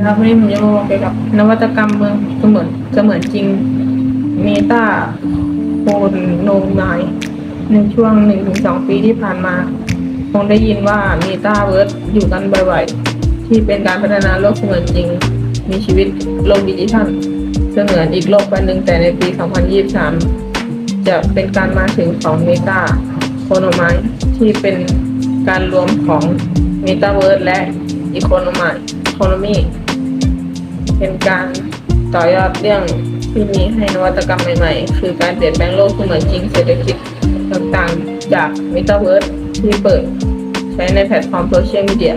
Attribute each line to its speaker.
Speaker 1: นะครับวันนี้ผมจะมาบอกเกี่ยวกับนวัตกรรมเมืองเสมือนเสมือนจริงเมตาโคนโนนายในช่วงหนึ่งถึงสองปีที่ผ่านมาคงได้ยินว่าเมตาเวิร์ดอยู่กันบ่อยๆ ที่เป็นการพัฒนาโลกเสมือนจริง มีชีวิตโลกดิจิทัลเสมือนอีกโลกใบหนึ่งแต่ในปี 2023 จะเป็นการมาถึงของเมตาโคโนไมที่เป็นการรวมของเมตาเวิร์ดและอีโคโนไมโคโนมี เป็นการต่อยอดเรื่องที่มีให้นวัตกรรมใหม่ๆ คือการเปลี่ยนแปลงโลกเสมือนจริงเศรษฐกิจต่างๆ จากมิเตอร์เวิร์ดที่เปิดใช้ในแพลตฟอร์มโซเชียลมีเดีย